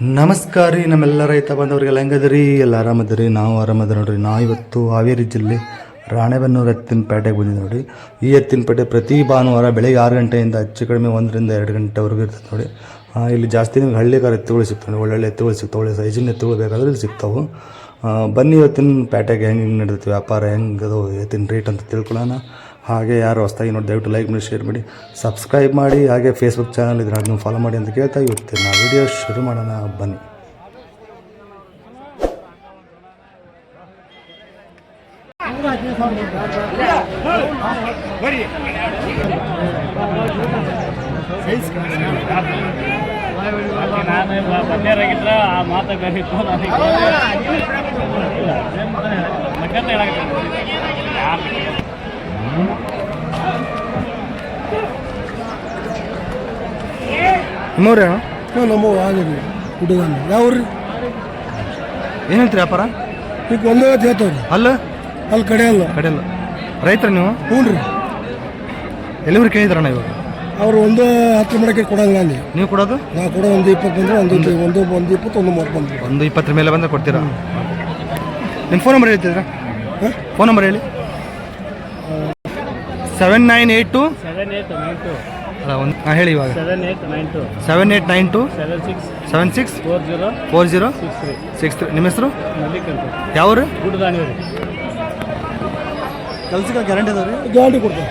ನಮಸ್ಕಾರ ರೀ ನಮ್ಮೆಲ್ಲ ರೈತ ಬಂದವ್ರಿಗೆಲ್ಲ ಹೆಂಗದ್ರಿ? ಎಲ್ಲ ಆರಾಮದ್ರಿ? ನಾವು ಆರಾಮದ ನೋಡ್ರಿ. ನಾವು ಇವತ್ತು ಹಾವೇರಿ ಜಿಲ್ಲೆ ರಾಣೆಬೆನ್ನೂರು ಎತ್ತಿನ ಪೇಟೆಗೆ ಬಂದಿದ್ದು ನೋಡಿ ಈ ಎತ್ತಿನ ಪೇಟೆ ಪ್ರತಿ ಭಾನುವಾರ ಬೆಳಗ್ಗೆ ಆರು ಗಂಟೆಯಿಂದ ಹೆಚ್ಚು ಕಡಿಮೆ ಒಂದರಿಂದ ಎರಡು ಗಂಟೆವರೆಗೂ ಇರ್ತದೆ ನೋಡಿ ಇಲ್ಲಿ ಜಾಸ್ತಿ ನಿಮ್ಗೆ ಹಳ್ಳಿಕಾರ ಎತ್ತುಗಳು ಸಿಗ್ತವೆ ಒಳ್ಳೊಳ್ಳೆ ಎತ್ತುಗಳು ಸಿಗ್ತಾವೆ, ಒಳ್ಳೆ ಸೈಜಿನ ಎತ್ತುಗಳು ಬೇಕಾದ್ರೆ ಇಲ್ಲಿ ಸಿಗ್ತಾವೆ. ಬನ್ನಿ ಇವತ್ತಿನ ಪೇಟೆಗೆ ಹೆಂಗೆ ನಡೀತದೆ ವ್ಯಾಪಾರ, ಹೆಂಗೆ ಅದು ಎತ್ತಿನ ರೇಟ್ ಅಂತ ತಿಳ್ಕೊಳ್ಳೋಣ. ಹಾಗೆ ಯಾರು ಹೊಸ್ತಾಗಿ ನೋಡಿ, ದಯವಿಟ್ಟು ಲೈಕ್ ಮಾಡಿ ಶೇರ್ ಮಾಡಿ ಸಬ್ಸ್ಕ್ರೈಬ್ ಮಾಡಿ, ಹಾಗೆ ಫೇಸ್ಬುಕ್ ಚಾನಲ್ ಇದ್ರೆ ಅದನ್ನು ಫಾಲೋ ಮಾಡಿ ಅಂತ ಕೇಳ್ತಾ ಇವತ್ತು ನಾವು ವಿಡಿಯೋ ಶುರು ಮಾಡೋಣ, ಬನ್ನಿ. ನಾನು ಇಲ್ಲ ಮಕ್ಕಳ ಹೇಳಾಕತ್ತೀನಿ ನಿಮ್ಮವ್ರೆ ನಾವು ನಮ್ಮ ಆಗಿದ್ವಿ ಹುಡುಗನ ಯಾವ್ರಿ ಏನಂತೀರಿ ವ್ಯಾಪಾರ? ಈಗ ಒಂದೇ ಹೇಳ್ತಾವ್ರಿ. ಅಲ್ಲ? ಅಲ್ಲಿ ಕಡೆ ಅಲ್ಲ. ಕಡೆಯಲ್ಲ. ರೈತರ ನೀವು? ಹ್ಞೂ ರೀ. ಎಲ್ಲಿವ್ರು ಕೇಳಿದ್ರಣ್ಣ ಇವರು ಅವ್ರು ಒಂದು ಹತ್ತು ಮಾಡಕ್ಕೆ ಕೊಡಂಗಿಲ್ಲ ಅಲ್ಲಿ. ನೀವು ಕೊಡೋದು? ನಾವು ಕೊಡೋ ಒಂದು ಇಪ್ಪತ್ತು ಬಂದರೆ ಒಂದು ಒಂದು ಒಂದು ಇಪ್ಪತ್ತು ಒಂದು ಮೂವತ್ತು ಬಂದ್ರಿ. ಒಂದು ಇಪ್ಪತ್ತರ ಮೇಲೆ ಬಂದರೆ ಕೊಡ್ತೀರಾ? ನಿಮ್ಮ ಫೋನ್ ನಂಬರ್ ಹೇಳ್ತಿದ್ರಾ? ಫೋನ್ ನಂಬರ್ ಹೇಳಿ. Seven nine eight two seven eight nine two ಅಲ್ಲ ಒಂದು ಹಾಂ ಹೇಳಿ ಇವಾಗ. Seven eight nine two seven eight nine two seven six seven six four zero four zero six three six three ನಿಮ್ಮ ಹೆಸರು? ಮಲ್ಲಿಕ್ ಅಂತ ಯಾವ್ರು? ಗುಡ್ದಾನಿ ರೀ ಕೆಲ್ಸಕ್ಕೆ ಗ್ಯಾರಂಟಿ ಅದಾವ ರೀ ಗಾಡಿ ಕೊಡ್ತಾರೆ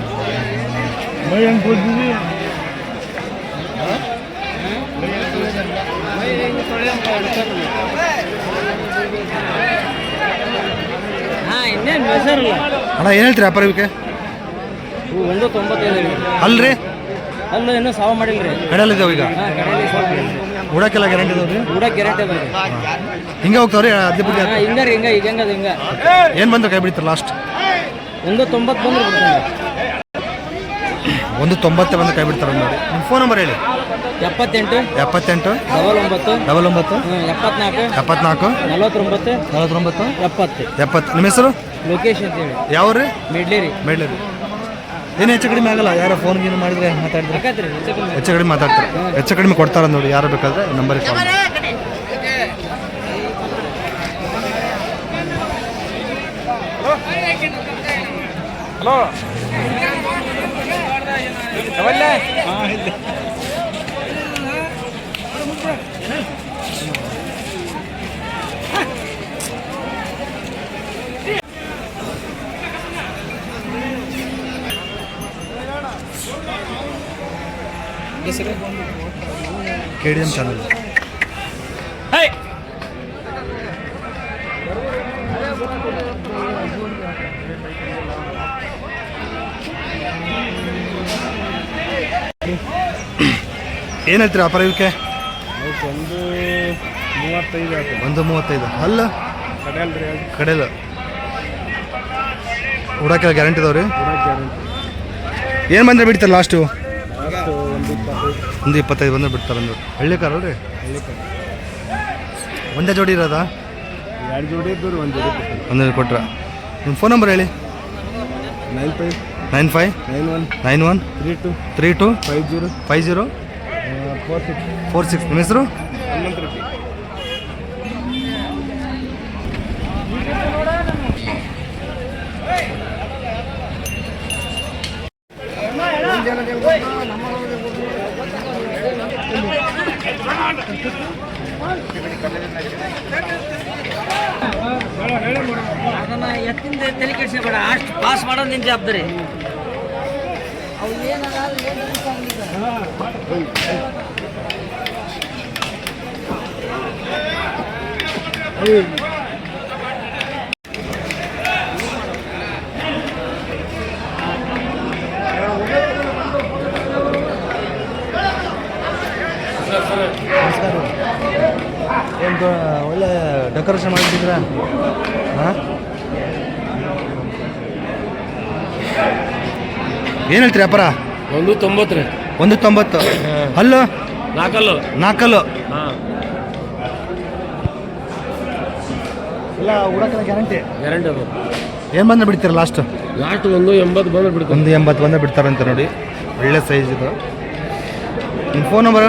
ಹಾಂ ಇನ್ನೇನು ಹೆಸರಿಲ್ಲ ಅಣ್ಣ ಏನು ಹೇಳ್ತೀರಿ ವ್ಯಾಪಾರ ಇವಕ್ಕೆ ಒಂದು ತೊಂಬತ್ತೈದು ಅಲ್ರಿ? ಅಲ್ಲ ಇನ್ನೂ ಸಾವು ಮಾಡಿಲ್ಲ ರೀ ಕಡೆಯಲ್ಲಿ ಇದಾವೆ ಈಗ ಉಡಕ್ಕೆಲ್ಲ ಗ್ಯಾರಂಟಿ ಇದಾವೆ ರೀ? ಕೂಡ ಗ್ಯಾರಂಟಿ ಅದ ಹಿಂಗೆ ಹೋಗ್ತಾವ್ರಿ ಹದ್ದಿ ಬುದ್ಧಿ ಹಾಂ ಹಿಂಗ ರೀ ಹಿಂಗ ಈಗ ಹೆಂಗದ ಹಿಂಗ. ಏನು ಬಂದ್ರೆ ಕೈ ಬಿಡ್ತಾರೆ ಲಾಸ್ಟ್ ಒಂದು ತೊಂಬತ್ತು ಬಂದ್ರೆ ಒಂದು ತೊಂಬತ್ತೆ ಬಂದು ಕೈ ಬಿಡ್ತಾರೆ ನೋಡಿ. ನಿಮ್ಮ ಫೋನ್ ನಂಬರ್ ಹೇಳಿ. ಎಪ್ಪತ್ತೆಂಟು ಎಪ್ಪತ್ತೆಂಟು ಡಬಲ್ ಒಂಬತ್ತು ಡಬಲ್ ಒಂಬತ್ತು ಎಪ್ಪತ್ನಾಲ್ಕು ಎಪ್ಪತ್ನಾಲ್ಕು ನಲವತ್ತೊಂಬತ್ತು ನಲವತ್ತೊಂಬತ್ತು ಎಪ್ಪತ್ತು. ಎಪ್ಪತ್ತು. ನಿಮ್ಮ ಹೆಸರು? ಲೊಕೇಶನ್ ಅಂತೇಳಿ ಯಾವ ರೀ ಮೆಡ್ಲೇರಿ. ಮೆಡ್ಲೇರಿ. ಏನು ಹೆಚ್ಚು ಕಡಿಮೆ ಆಗಲ್ಲ ಯಾರೋ ಫೋನ್ ಗೀನ್ ಮಾಡಿದ್ರೆ ಮಾತಾಡಿದ್ರೆ ಹೆಚ್ಚು ಕಡಿಮೆ ಮಾತಾಡ್ತಾರೆ. ಹೆಚ್ಚು ಕಡಿಮೆ ಕೊಡ್ತಾರೆ ನೋಡಿ ಯಾರು ಬೇಕಾದ್ರೆ ನಂಬರಿಗೆ ಕಾಲ್ ಮಾಡಿ ಕೆ ಡಿ ಎಂ ಚಾನಲ್ ಏನು ಹೇಳ್ತೀರಾ ವ್ಯಾಪಾರ ಇವಕ್ಕೆ ಒಂದು ಮೂವತ್ತೈದು ಒಂದು ಮೂವತ್ತೈದು. ಅಲ್ಲ ಕಡೆಯಲ್ಲ ಉಡಕ್ಕೆಲ್ಲ ಗ್ಯಾರಂಟಿ ಇದಾವೆ ರೀ? ಏನು ಬಂದರೆ ಬಿಡ್ತಾರೆ ಲಾಸ್ಟು ಒಂದು ಇಪ್ಪತ್ತೈದು. ಬಂದರೆ ಬಿಡ್ತಾರೆ ಅಂದರು. ಹಳ್ಳಿ ಕಾರ್ ಅಲ್ರಿ? ಒಂದೇ ಜೋಡಿ ಇರೋದಾ? ಎರಡು ಜೋಡಿ ಇದ್ದು ಒಂದು ಜೋಡಿ ಒಂದೇ ಕೊಟ್ರ. ನಿಮ್ಮ ಫೋನ್ ನಂಬರ್ ಹೇಳಿ. Nine five. Nine five. Nine one. Nine one. Three two. Three two. Five zero. Five zero. Four six four six ನಿಮ್ಮ ಹೆಸರು? ಅದನ್ನ ಎತ್ತಿಂದ ತಲೆ ಕೆಡಿಸಬೇಡ ಅಷ್ಟು ಪಾಸ್ ಮಾಡೋದು ನಿನ್ನ ಜವಾಬ್ದಾರಿ. ನಮಸ್ಕಾರ ಒಂದು ಒಳ್ಳೆ ಡೆಕೋರೇಷನ್ ಮಾಡಿದ್ದೀರಾ? ಹಾಂ? ಏನು ಹೇಳ್ತೀರಿ ಅಪ್ಪರ ಒಂದು ತೊಂಬತ್ತು ರೀ. ಒಂದು ತೊಂಬತ್ತು. ಹಲ್ಲು? ನಾಲ್ಕಲ್ಲು ನಾಲ್ಕಲ್ಲು ಹಾಂ. ಎಲ್ಲ ಉಡಕ್ಕೆಲ್ಲ ಗ್ಯಾರಂಟಿ? ಗ್ಯಾರಂಟಿ ಅದು. ಏನು ಬಂದ್ರೆ ಬಿಡ್ತೀರಾ ಲಾಸ್ಟ್ ಲಾಸ್ಟ್ ಒಂದು ಎಂಬತ್ತು ಬಂದ್ರೆ ಬಿಡ್ತಾರೆ ಒಂದು ಎಂಬತ್ತು ಬಂದ್ರೆ ಬಿಡ್ತಾರಂತೆ ನೋಡಿ. ಒಳ್ಳೆ ಸೈಜ್ ಇದು. ನಿಮ್ಮ phone number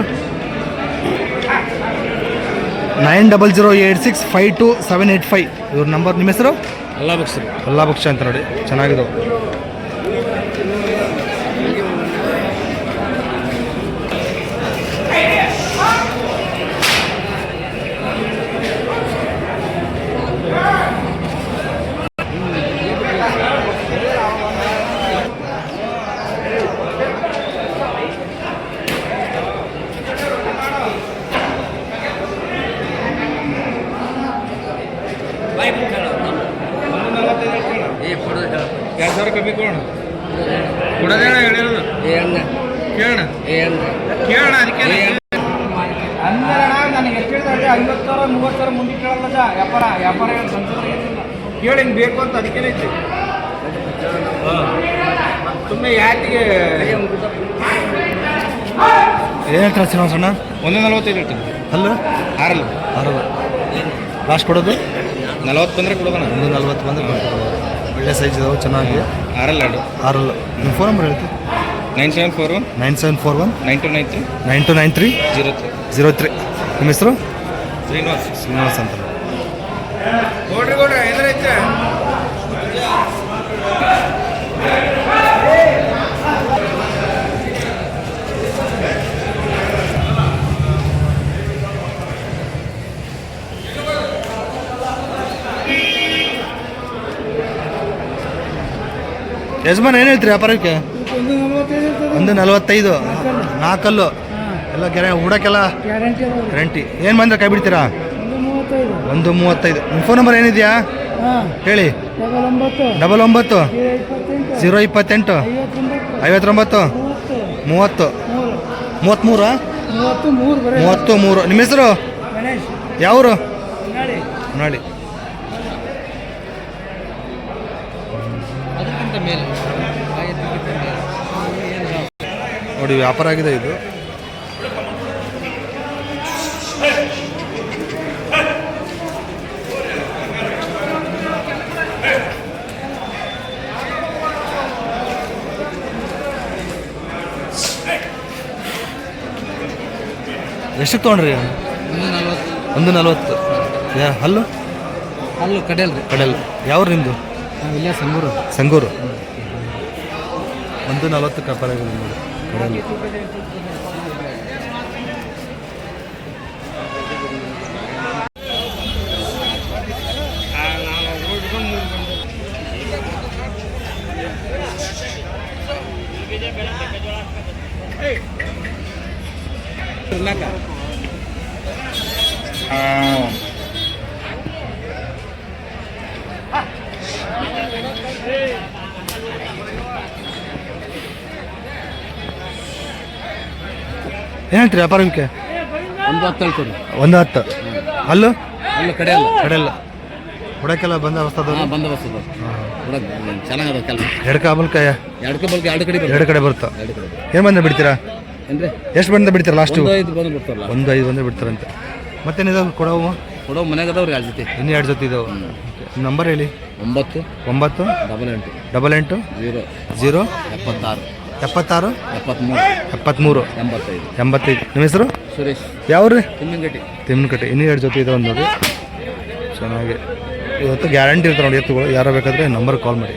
nine double zero eight six five two seven eight five ಇವ್ರ ನಂಬರ್ ನಿಮ್ಮ ಹೆಸರು? ಅಲ್ಲಾ ಬುಕ್ಸ್ ಅಲ್ಲಾ ಬಕ್ಷ ಅಂತ ನೋಡಿ. ಚೆನ್ನಾಗಿದಾವೆ ಎರಡು ಸಾವಿರ ಕಮ್ಮಿ ಕೊಡೋಣ ಕೊಡೋದೇನ ಹೇಳಿರೋದು ಕೇಳೋಣ ಕೇಳೋಣ ಅದಕ್ಕೆ ಅಂದ್ರೆ ನನಗೆ ಎಷ್ಟು ಹೇಳ್ತಾರೆ ಐವತ್ತು ಸಾವಿರ ಮೂವತ್ತು ಸಾವಿರ ಮುಂದೆ ಕೇಳಲ್ಲ ವ್ಯಾಪಾರ ವ್ಯಾಪಾರ ಕೇಳಿ ಹಿಂಗೆ ಬೇಕು ಅಂತ ಅದಕ್ಕೇನೆ ಐತಿ. ಸುಮ್ಮನೆ ಯಾತಿಗೆ ಏನು ಹೇಳ್ತಾರೆ ಶ್ರೀನಿವಾಸಣ್ಣ? ಒಂದು ನಲವತ್ತೈದು ಹೇಳ್ತೀನಿ. ಅಲ್ಲ ಆರಲ್ಲ. ಆರಲ್ಲ. ಲಾಸ್ಟ್ ಕೊಡೋದು? ನಲವತ್ತು ಬಂದರೆ ಕೊಡೋಣ. ಒಂದು ನಲ್ವತ್ತು ಬಂದರೆ. ಒಳ್ಳೆ ಸೈಜ್ ಇದಾವೆ ಚೆನ್ನಾಗಿ. ಆರಲ್ಲ ಎರಡು ಆರಲ್ಲ. ನಿಮ್ಮ ಫೋನ್ ನಂಬರ್ ಹೇಳ್ತೀವಿ nine seven four one nine seven four one nine two nine three nine two nine three zero three. Zero three. ನಿಮ್ಮ ಹೆಸರು? ಶ್ರೀನಿವಾಸ್. ಶ್ರೀನಿವಾಸ್ ಅಂತ. ಕೊಡ್ರಿ ಕೊಡ್ರಿ ಐತೆ ಯಜಮಾನ್ ಏನು ಹೇಳ್ತೀರಿ ವ್ಯಾಪಾರಕ್ಕೆ? ಒಂದು ನಲವತ್ತೈದು ನಾಲ್ಕಲ್ಲು. ಎಲ್ಲ ಗ್ಯಾರ ಹೂಡಕ್ಕೆಲ್ಲ ಗ್ಯಾರಂಟಿ ಏನು ಬಂದ್ರೆ ಕೈ ಬಿಡ್ತೀರಾ? ಒಂದು ಮೂವತ್ತೈದು. ನಿಮ್ಮ ಫೋನ್ ನಂಬರ್ ಏನಿದೆಯಾ? ಹೇಳಿ. ಡಬಲ್ ಒಂಬತ್ತು. ಝೀರೋ ಇಪ್ಪತ್ತೆಂಟು. ಜೀರೋ ಇಪ್ಪತ್ತೆಂಟು. ಐವತ್ತೊಂಬತ್ತು. ಮೂವತ್ತು. ಮೂವತ್ತ್ಮೂರ? ಮೂವತ್ತು ಮೂರು ಬರೀ. ಮೂವತ್ತು ಮೂರು ನಿಮ್ಮ ಹೆಸರು? ಯಾವರು? ನೋಡಿ ನೋಡಿ ವ್ಯಾಪಾರ ಆಗಿದೆ ಇದು. ಎಷ್ಟಕ್ಕೆ ತೊಗೊಂಡ್ರಿ? ಒಂದು ನಲ್ವತ್ತು. ಯಾ ಹಲ್ಲು? ಅಲ್ಲೂ ಕಡೆಯಲ್ ರೀ. ಕಡಲ್. ಯಾವ್ರು ನಿಮ್ಮದು ನಾವು ಇಲ್ಲೇ ಸಂಗೂರು. ಸಂಗೂರು. ಒಂದು ನಲ್ವತ್ತು ವ್ಯಾಪಾರ ನಿಮ್ಮದು ಕಡಲ್. ಏನು ಹೇಳ್ತೀರಿ ವ್ಯಾಪಾರಕ್ಕೆ ಒಂದು ಹತ್ತು ಹೇಳ್ಕೊಡಿ. ಒಂದು ಹತ್ತು. ಅಲ್ಲು? ಅಲ್ಲ ಕಡೆ ಅಲ್ಲ. ಕಡೆಲ್ಲ ಹುಡಕ್ಕೆಲ್ಲ ಬಂದ ಅವಸ್ಥೆ ಹಾಂ ಬಂದ ಅದು ಚೆನ್ನಾಗದ ಕೆಲಸ. ಎಡಕ ಎರಡು ಬಲ್ಕ ಎರಡು ಕಡೆ ಎರಡು ಕಡೆ ಬರುತ್ತಾ? ಎರಡು ಕಡೆ ಏನು ಬಂದ ಬಿಡ್ತೀರಾ? ಏನ್ರಿ ಎಷ್ಟು ಬಂದ ಬಿಡ್ತೀರಾ ಲಾಸ್ಟು ಒಂದು ಐದು ಬಂದು ಬಿಡ್ತಾರಲ್ಲ. ಒಂದು ಐದು ಬಂದ್ರೆ ಬಿಡ್ತಾರಂತೆ. ಮತ್ತೇನಿದಾವೆ ಕೊಡವು? ಕೊಡೋ ಮನ್ಯಾಗ ಅದಾವ್ರಿ ಎರಡು ಜೊತೆ ಇನ್ನೂ ಎರಡು ಜೊತೆ ಇದಾವೆ. ನಂಬರ್ ಹೇಳಿ. ಒಂಬತ್ತು. ಒಂಬತ್ತು. ಡಬಲ್ ಎಂಟು. ಡಬಲ್ ಎಂಟು. ಜೀರೋ. ಜೀರೋ. ಎಪ್ಪತ್ತಾರು. ಎಪ್ಪತ್ತಾರು. ಎಪ್ಪತ್ಮೂರು. ಎಪ್ಪತ್ತ್ಮೂರು ಎಂಬತ್ತೈದು. ಎಂಬತ್ತೈದು. ನಿಮ್ಮ ಹೆಸರು? ಸುರೇಶ್. ಯಾವ್ರಿ? ತಿಮ್ಮಂಗಟ್ಟಿ. ತಿಮ್ಮನಕಟ್ಟೆ ಇನ್ನೂ ಎರಡು ಜೊತೆ ಇದಾವೆ ನೋಡಿ. ಚೆನ್ನಾಗಿ. ಇವತ್ತು ಗ್ಯಾರಂಟಿ ಇರ್ತಾರೆ ನೋಡಿ ಎತ್ತುಗಳು. ಯಾರು ಬೇಕಾದರೆ ನಂಬರ್ ಕಾಲ್ ಮಾಡಿ.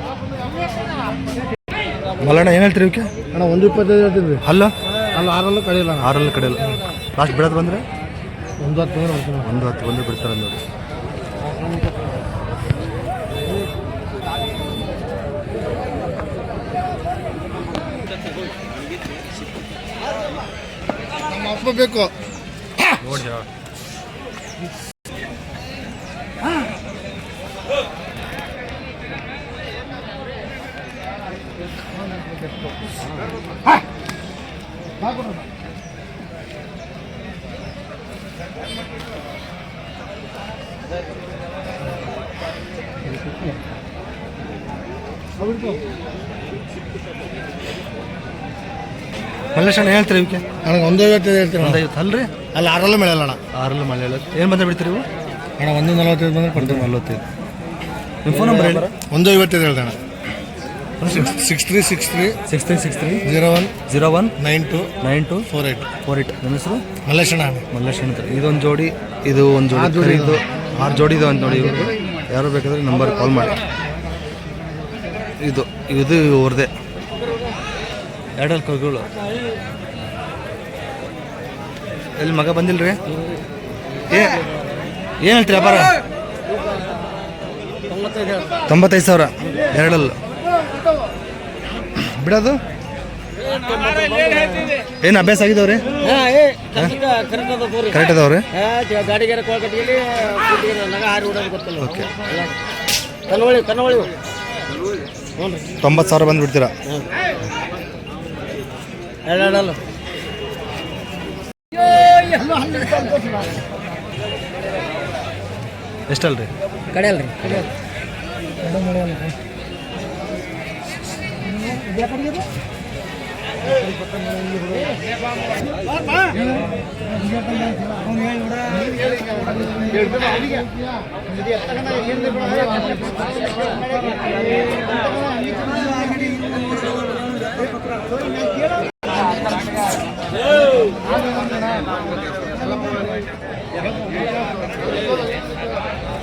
ಅಲ್ಲಣ್ಣ ಏನು ಹೇಳ್ತೀರಿ ಇವಕ್ಕೆ? ಅಣ್ಣ ಒಂದು ಇಪ್ಪತ್ತೈದು ಹೇಳ್ತಿದ್ವಿ. ಅಲ್ಲ? ಅಲ್ಲ ಆರಲ್ಲೂ ಕಡಿಯಲ್ಲ ಅಣ್ಣ. ಆರಲ್ಲಿ ಕಡೆಯಲ್ಲ. ಲಾಸ್ಟ್ ಬಿಡೋದು ಬಂದರೆ? ಒಂದು ಹತ್ತು ಬಂದ್ರೆ ಬರ್ತೀನಿ ಒಂದು ಹತ್ತು ಬಂದ್ರೆ ಬಿಡ್ತಾರೆ ನೋಡಿ ನಮ್ಮ ಅಪ್ಪ ಬೇಕು. ನೋಡಿ ಅಣ್ಣ ಹೇಳ್ತೀರಿ ಇವಕ್ಕೆ? ನನಗೆ ಒಂದು ಐವತ್ತೈದು ಹೇಳ್ತೀನಿ ಒಂದು ಐವತ್ತು ಅಲ್ರಿ? ಅಲ್ಲಿ ಆರಲ್ಲೂ ಮೇಳಲ್ಲ ಅಣ್ಣ. ಆರಲ್ಲೂ ಮಳೆ ಏನು ಬಂದ ಬಿಡ್ತೀರಿ ಇವು? ಅಣ್ಣ ಒಂದು ನಲವತ್ತೈದು ಬಂದ್ರೆ ಕೊಡ್ತೀವಿ ನಲವತ್ತೈದು. ನಿಮ್ಮ ಫೋನ್ ನಂಬರ್ ಹೇಳಿ. ಒಂದು ಐವತ್ತೈದು ಹೇಳ್ದೆ ಅಣ್ಣ. Six three six three six three six three zero one zero one nine two nine two four eight four eight ನನ್ನ ಹೆಸರು? ಮಲ್ಲೇಶ್ ಅಂತ ಇದೊಂದು ಜೋಡಿ ಇದು ಒಂದು ಜೋಡಿ. ಜೋಡಿ ಇದು. ಆರು ಜೋಡಿ ಇದು ಅಂತ ನೋಡಿ ಇವ್ರದ್ದು. ಯಾರು ಬೇಕಾದ್ರೆ ನಂಬರ್ ಕಾಲ್ ಮಾಡಿ. ಇದು ಇದು ಅವ್ರದ್ದೇ ಎರಡಲ್ಲಿ ಕರುಗಳು ಎಲ್ಲಿ ಮಗ ಬಂದಿಲ್ರಿ? ಏ ಏನು ಹೇಳ್ತೀರಿ ವ್ಯಾಪಾರ? ತೊಂಬತ್ತೈದು ಸಾವಿರ ಎರಡಲ್ಲಿ ಬಿಡೋದು? ಏನು ಅಭ್ಯಾಸ ಆಗಿದವ್ರಿ? ಕರೆಕ್ಟ್ ಅದಾವ್ರಿ? ಓಕೆ. ರೀ. ತೊಂಬತ್ತು ಸಾವಿರ ಬಂದು ಬಿಡ್ತೀರಾ ಎರಡಲ್ಲ ಎಷ್ಟಲ್ರಿ ಕಡೆಯಲ್ರಿ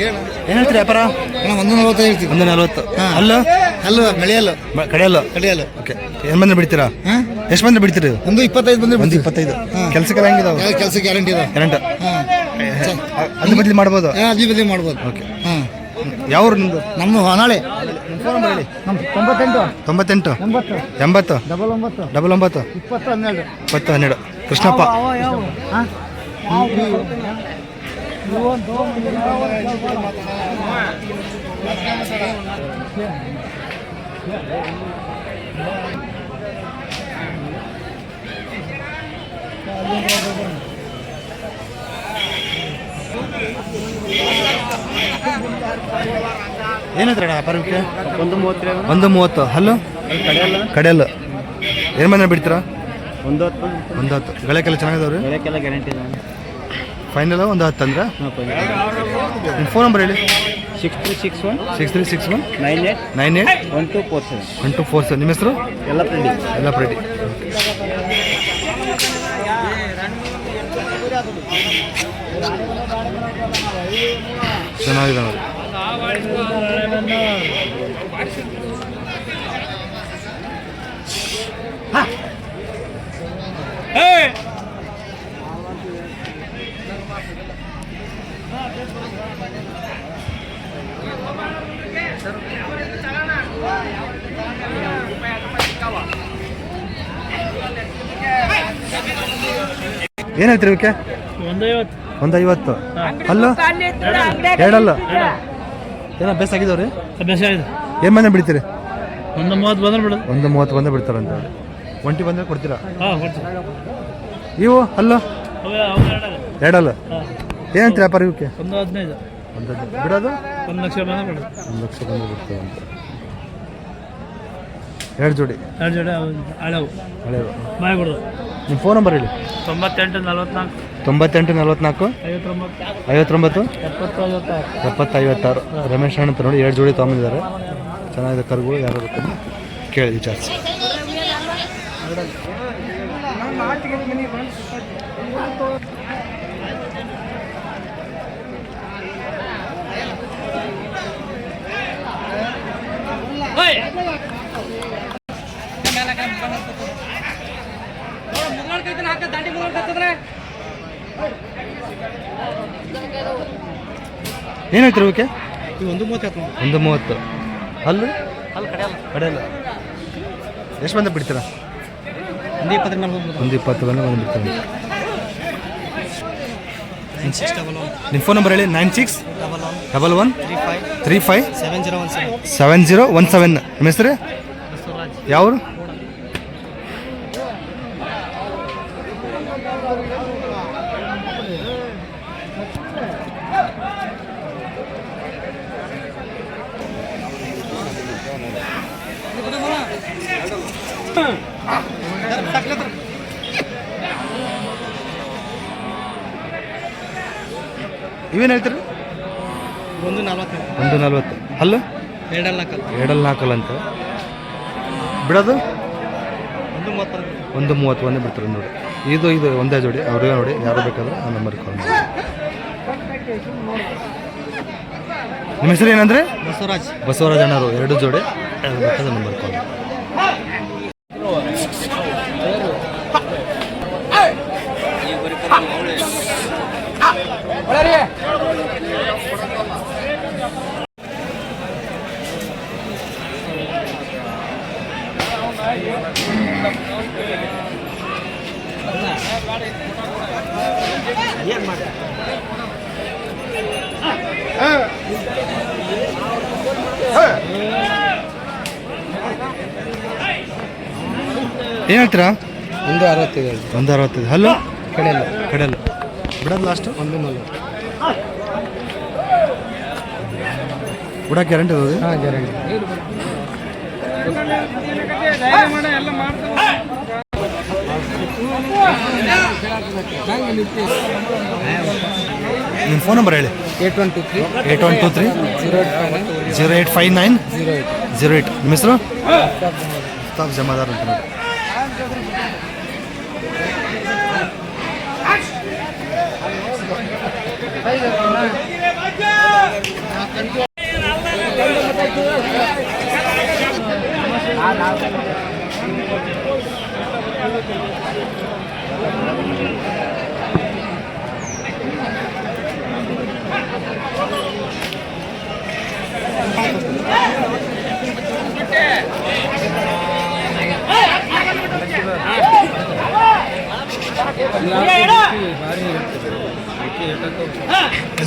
ಏನು ಹೇಳ್ತೀರಿ ವ್ಯಾಪಾರ? ಒಂದು ನಲವತ್ತೈದು ಹೇಳ್ತೀವಿ. ಒಂದು ನಲ್ವತ್ತು. ಅಲ್ಲ? ಅಲ್ಲ ಮಳೆಯಲ್ಲ. ಕಡೆಯಲ್ಲೋ? ಕಡೆಯಲ್ಲ. ಓಕೆ. ಏನು ಬಂದ್ರೆ ಬಿಡ್ತೀರಾ? ಹಾಂ? ಎಷ್ಟು ಬಂದ್ರೆ ಬಿಡ್ತೀರಿ? ಒಂದು ಇಪ್ಪತ್ತೈದು ಬಂದ್ರೆ ಒಂದು ಇಪ್ಪತ್ತೈದು. ಕೆಲಸಕ್ಕೆ ಹೆಂಗಿದಾವೆ? ಕೆಲಸ ಗ್ಯಾರಂಟಿ ಇದೆ ಕರೆಂಟ್ ಹಾಂ. ಅದು ಬದಲಿ ಮಾಡ್ಬೋದು? ಅದೇ ಬದಲಿ ಮಾಡ್ಬೋದು. ಓಕೆ. ಹಾಂ. ಯಾವ್ರು ನಿಮ್ಮದು ನಮ್ಮ ಹೊನಾಳೆ. ನಮ್ಮ ತೊಂಬತ್ತೆಂಟು. ತೊಂಬತ್ತೆಂಟು. ಎಂಬತ್ತು. ಎಂಬತ್ತು. ಡಬಲ್ ಒಂಬತ್ತು. ಡಬಲ್ ಒಂಬತ್ತು. ಇಪ್ಪತ್ತು ಹನ್ನೆರಡು. ಇಪ್ಪತ್ತು ಹನ್ನೆರಡು. ಕೃಷ್ಣಪ್ಪ. ಏನಂದ್ರೆ ವ್ಯಾಪಾರಕ್ಕೆ ಒಂದು ಮೂವತ್ತು ಒಂದು ಮೂವತ್ತು. ಹಲ್ಲು? ಕಡೆಯಲ್ಲ. ಏನು ಮನೆ ಬಿಡ್ತೀರಾ? ಒಂದು ಹತ್ತು ಒಂದು ಹತ್ತು. ಗಳಕ್ಕೆಲ್ಲ ಚೆನ್ನಾಗಿದಾವ್ರಿ ಬೆಳಕ್ಕೆಲ್ಲ ಗ್ಯಾರಂಟಿ ಇದೆ ಫೈನಲ್ ಒಂದು ಹತ್ತು ಅಂದ್ರೆ? ನಿಮ್ಮ ಫೋನ್ ನಂಬರ್ ಹೇಳಿ. Six three six one six three six one nine eight nine eight one two four seven one two four sir ನಿಮ್ಮ ಹೆಸರು? ಎಲ್ಲ ಪ್ರೆಡಿ ಎಲ್ಲ ರೆಡಿ ಚೆನ್ನಾಗಿದೆ ನೋಡಿ ಏನು ಹೇಳ್ತೀರಿ ಇವಕ್ಕೆ ಒಂದು ಐವತ್ತು ಅಲ್ಲೋ ಹೇಳಲ್ಲ ಏನೋ ಅಭ್ಯಾಸ ಆಗಿದಾವ್ರಿ? ಏನು ಮನೆ ಬಿಡ್ತೀರಿ? ಒಂದು ಮೂವತ್ತು ಬಂದ್ರೆ ಬಿಡೋದು. ಒಂದು ಮೂವತ್ತು ಬಂದೇ ಬಿಡ್ತಾರಂತ. ಒಂಟಿ ಬಂದ್ರೆ ಕೊಡ್ತೀರಾ? ಇವು ಅಲ್ಲೋ ಎರಡಲ್ಲ. ಏನಂತೀರಿ ವ್ಯಾಪಾರ ಇವಕ್ಕೆ ಒಂದು ಹದಿನೈದು. ಒಂದು ಬಿಡೋದು? ಒಂದು ಲಕ್ಷ ಬಂದ್ರೆ ಬಿಡೋದು. ಒಂದು ಲಕ್ಷ ಬಂದ್ರೆ ಬಿಡ್ತೇವೆ ಅಂತ ಎರಡು ಜೋಡಿ? ಎರಡು ಜೋಡಿ ಹಳೆವು. ಹಳೆವು. ಬಾಯ್ ಬಿಡೋದು. ನಿಮ್ಮ ಫೋನ್ ನಂಬರ್ ಹೇಳಿ. ತೊಂಬತ್ತೆಂಟು ನಲ್ವತ್ನಾಲ್ಕು. ತೊಂಬತ್ತೆಂಟು ನಲ್ವತ್ನಾಲ್ಕು? ಐವತ್ತೊಂಬತ್ತು. ಐವತ್ತೊಂಬತ್ತು? ಎಪ್ಪತ್ತು ಐವತ್ತಾರು ರಮೇಶ್ ಅಣ್ಣ ಅಂತ ನೋಡಿ ಎರಡು ಜೋಡಿ ತೊಗೊಂಡಿದ್ದಾರೆ. ಚೆನ್ನಾಗಿದೆ ಕರುಗಳು ಯಾರು ಕೇಳಿ ವಿಚಾರಿಸಿ. ಏನು ಏನಾಯ್ತು ಓಕೆ? ಒಂದು ಮೂವತ್ತು ಒಂದು ಮೂವತ್ತು. ಅಲ್ಲು ಅಲ್ಲಿ. ಕಡೆಯಲ್ಲ. ಕಡೆಯಲ್ಲ ಎಷ್ಟು ಬಂದ ಬಿಡ್ತೀರಾ? ಒಂದು ಇಪ್ಪತ್ತರಿಂದ ನಲ್ವತ್ತು ಒಂದು ಇಪ್ಪತ್ತು ಬಂದ ಬಂದು ಬಿಡ್ತೀರಾ? ನೈನ್ ಸಿಕ್ಸ್ ಡಬಲ್ ಒನ್ ನಿಮ್ಮ ಫೋನ್ ನಂಬರ್ ಹೇಳಿ nine six double one double one three five three five seven zero one seven seven zero one seven ನಿಮ್ಮ ಹೆಸರು? ಯಾವರು? ಇವೇನು ಹೇಳ್ತೀರಿ? ಒಂದು ನಲ್ವತ್ತು. ಒಂದು ನಲ್ವತ್ತು. ಅಲ್ಲ ಎರಡಲ್ಲ ನಾಲ್ಕಲ್ಲ ಎರಡಲ್ಲಿ ನಾಲ್ಕಲ್ಲ ಅಂತ. ಬಿಡೋದು? ಒಂದು ಮೂವತ್ತು ಒಂದು ಮೂವತ್ತು ಒಂದೇ ಬಿಡ್ತಾರೆ ನೋಡಿ. ಇದು ಇದು ಒಂದೇ ಜೋಡಿ. ಅವ್ರಿಗೆ ನೋಡಿ ಯಾರು ಬೇಕಾದ್ರೆ ಆ ನಂಬರ್ಗೆ ಕಾಲ್ ಮಾಡಿ. ನಿಮ್ಮ ಹೆಸರು ಏನಂದ್ರೆ? ಬಸವರಾಜ್. ಬಸವರಾಜ್ ಅಣ್ಣರು ಎರಡು ಜೋಡಿ. ಯಾರು ಬೇಕಾದ್ರೆ ನಂಬರ್ ಕಾಲ್ ಮಾಡಿ. ಏನು ಮಾಡಿ ಏನು ಹೇಳ್ತೀರಾ? ಒಂದು ಅರವತ್ತೈದು ಒಂದು ಅರವತ್ತೈದು. ಹಲೋ ಕಡೆಯಲ್ಲ ಕಡೆಯಲ್ಲ. ಬಿಡೋದು ಲಾಸ್ಟು ಒಂದು ನಲ್ವತ್ತು ಬಿಡೋಕೆ ಗ್ಯಾರಂಟಿ ಅದು? ಹಾಂ ಗ್ಯಾರಂಟಿ ನಿಮ್ಮ ಫೋನ್ ನಂಬರ್ ಹೇಳಿ. Eight one two three. Eight one two three. Zero eight five. Zero eight five nine. Zero eight. Zero eight. ನಿಮ್ಮ ಹೆಸರು? ಜಮಾದಾರ್ ಅಂತ ನೋಡಿ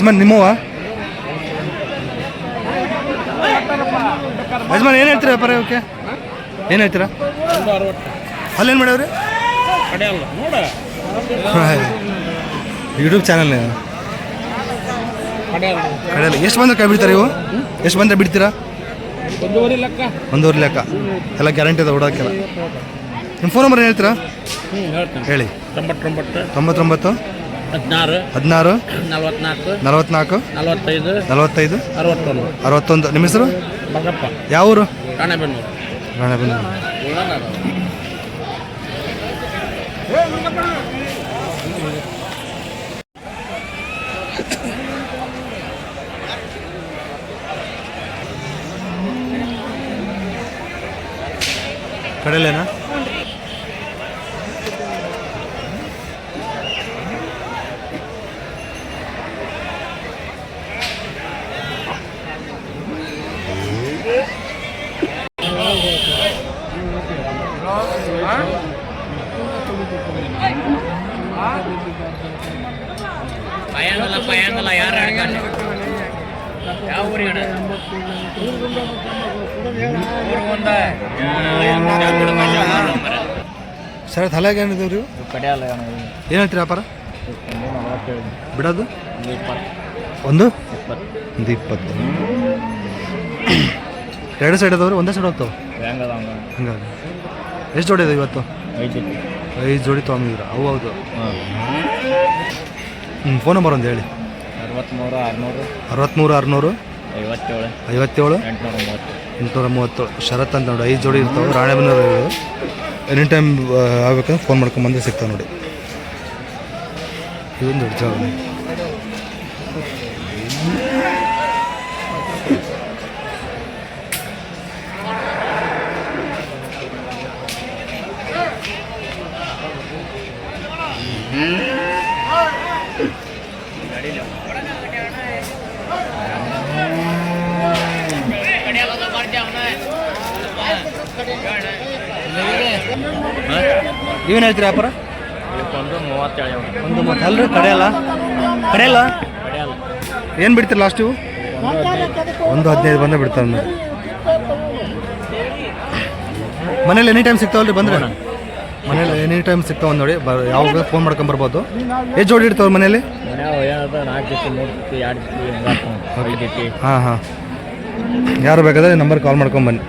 ಯಜಮಾನ್ ನಿಮ್ಮವ ಯಜಮಾನ್ ಏನು ಹೇಳ್ತೀರಾ ವ್ಯಾಪಾರ ಓಕೆ ಏನು ಹೇಳ್ತೀರಾ? ಅಲ್ಲೇನು ಮಾಡ್ಯಾವ್ರಿ ಯೂಟ್ಯೂಬ್ ಚಾನಲ್ ಕಡೆಯಲ್ಲ. ಎಷ್ಟು ಬಂದ್ರೆ ಕೈ ಬಿಡ್ತಾರೆ ಇವು? ಎಷ್ಟು ಬಂದ್ರೆ ಬಿಡ್ತೀರಾ? ಒಂದೂವರೆ ಲೆಕ್ಕ. ಎಲ್ಲ ಗ್ಯಾರಂಟಿ ಅದ ಓಡೋಕ್ಕೆಲ್ಲ ನಿಮ್ಮ ಫೋನ್ ನಂಬರ್ ಹೇಳ್ತೀರಾ? ಹ್ಞೂ ಹೇಳಿ. ತೊಂಬತ್ತೊಂಬತ್ತು. ತೊಂಬತ್ತೊಂಬತ್ತು. ಹದಿನಾರು. ಹದಿನಾರು. ನಲ್ವತ್ನಾಲ್ಕು. ನಲವತ್ನಾಲ್ಕು. ನಲವತ್ತೈದು. ನಲವತ್ತೈದು. ಅರವತ್ತೊಂದು. ಅರವತ್ತೊಂದು. ನಿಮ್ಮ ಹೆಸರು? ಮಗಪ್ಪ ಯಾವ ಊರು ರಾಣೆಬೆನ್ನೂರು. ರಾಣೆಬೆನ್ನೂರು. ಕಡಲೆನಾ? ಪಯಾಂಗಲ್ಲ ಪಯಾಂಗಲ್ಲ ಯಾರು ಯಾವ ಊರಿಗೆ ಸರ್ ತಲೆಗೆ ಏನಿದೆ ರೀ ಕಡೆಯಲ್ಲ ಏನು ಹೇಳ್ತೀರಿ ವ್ಯಾಪಾರ? ಬಿಡೋದು? ಒಂದು? ಒಂದು ಇಪ್ಪತ್ತು. ಎರಡು ಸೈಡ್ ಅದಾವ್ರಿ ಒಂದೇ ಸೈಡ್ ಹೋಗ್ತಾವೆ? ಹಂಗಾಗಿ. ಎಷ್ಟು ಜೋಡಿ ಇದೆ ಇವತ್ತು? ಐದು ಜೋಡಿ ತೊಗೊಂಡಿದ್ರು ಅವು ಹೌದು. ಹ್ಞೂ ಫೋನ್ ನಂಬರ್ ಒಂದು ಹೇಳಿ. ಅರವತ್ತ್ಮೂರು ಆರುನೂರು. ಅರವತ್ತ್ಮೂರು ಆರುನೂರು. ಐವತ್ತೇಳು. ಐವತ್ತೇಳು. ಎಂಟುನೂರ ಮೂವತ್ತು. ಎಂಟುನೂರ ಮೂವತ್ತು. ಶರತ್ ಅಂತ ನೋಡಿ ಐದು ಜೋಡಿ ಇರ್ತಾವೆ. ರಾಣೆಬೆನ್ನೂರು ಎನಿ ಟೈಮ್ ಆಗ್ಬೇಕಂದ್ರೆ ಫೋನ್ ಮಾಡ್ಕೊಂಬಂದ್ರೆ ಸಿಗ್ತಾವೆ ನೋಡಿ. ಇದೊಂದು ದೊಡ್ಡ ಜಾಗ ನೀವೇನು ಹೇಳ್ತೀರಾ ವ್ಯಾಪಾರ? ಒಂದು ಮೂವತ್ತೇಳು. ಒಂದು ಮತ್ತೆ ಅಲ್ರಿ ಕಡೆಯಲ್ಲ? ಕಡೆಯಲ್ಲ? ಏನ್ ಏನು ಬಿಡ್ತೀರಿ ಲಾಸ್ಟ್ ಒಂದು ಹದಿನೈದು ಬಂದ ಬಿಡ್ತಾನೆ ಮನೇಲಿ ಎನಿ ಟೈಮ್ ಸಿಗ್ತಾವಲ್ರಿ ಬಂದ್ರೆ? ಮನೇಲಿ ಎನಿ ಟೈಮ್ ಸಿಗ್ತಾವ ನೋಡಿ ಬ ಯಾವಾಗ ಫೋನ್ ಮಾಡ್ಕೊಂಡ್ ಬರ್ಬೋದು. ಎಷ್ಟು ಜೋಡಿ ಇಡ್ತಾವ್ರಿ ಮನೇಲಿ ಮನ್ಯಾಗ ಏನದ ನಾಲ್ಕು ಜೊತೆ ಮೂರು ಜೊತೆ ಎರಡು ಜೊತೆ ಹಿಂಗೆ ಐದು ಜೊತೆ. ಹಾಂ ಹಾಂ. ಯಾರು ಬೇಕಾದ್ರೆ ನಂಬರ್ ಕಾಲ್ ಮಾಡ್ಕೊಂಡು ಬನ್ನಿ.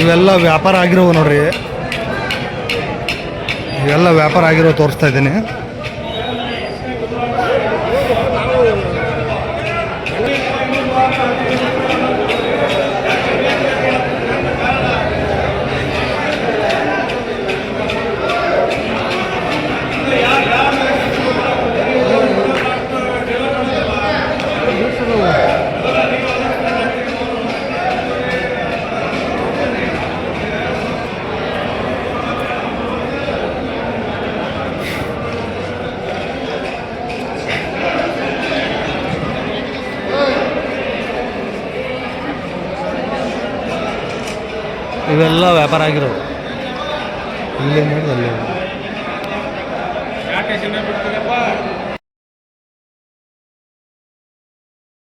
ಇವೆಲ್ಲ ವ್ಯಾಪಾರ ಆಗಿರೋ ನೋಡ್ರಿ. ಇವೆಲ್ಲ ವ್ಯಾಪಾರ ಆಗಿರೋ ತೋರಿಸ್ತಾ ಇದ್ದೀನಿ ಇವೆಲ್ಲ ವ್ಯಾಪಾರ ಆಗಿರೋ